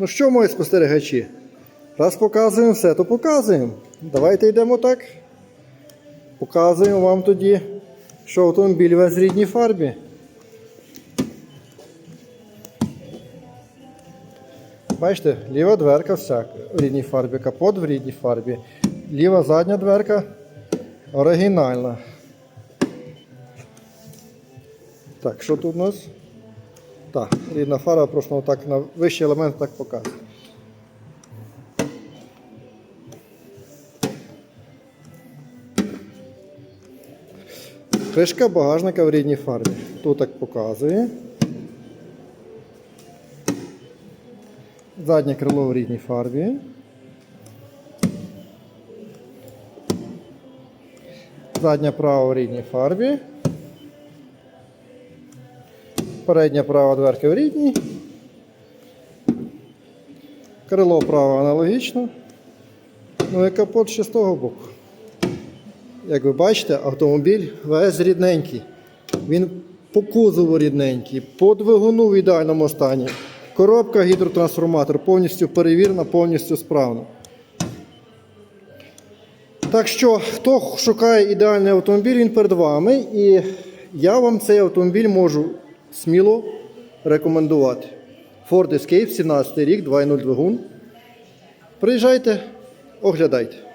Ну що, мої спостерігачі? Раз показуємо все, то показуємо. Давайте йдемо так. Показуємо вам тоді, що автомобіль весь в рідній фарбі. Бачите, ліва дверка вся в рідній фарбі, капот в рідній фарбі. Ліва задня дверка оригінальна. Так, що тут у нас? Так, рідна фара, просто так на вищий елемент так показує. Кришка багажника в рідній фарбі. Тут так показує. Заднє крило в рідній фарбі. Задня права в рідній фарбі. Передня права дверка в рідній. Крило право аналогічно. Ну і капот ще з того боку. Як ви бачите, автомобіль весь рідненький. Він по кузову рідненький, по двигуну в ідеальному стані. Коробка гідротрансформатор повністю перевірена, повністю справна. Так що, хто шукає ідеальний автомобіль, він перед вами. І я вам цей автомобіль можу сміло рекомендувати. Ford Escape, 17 рік, 2.0 двигун. Приїжджайте, оглядайте.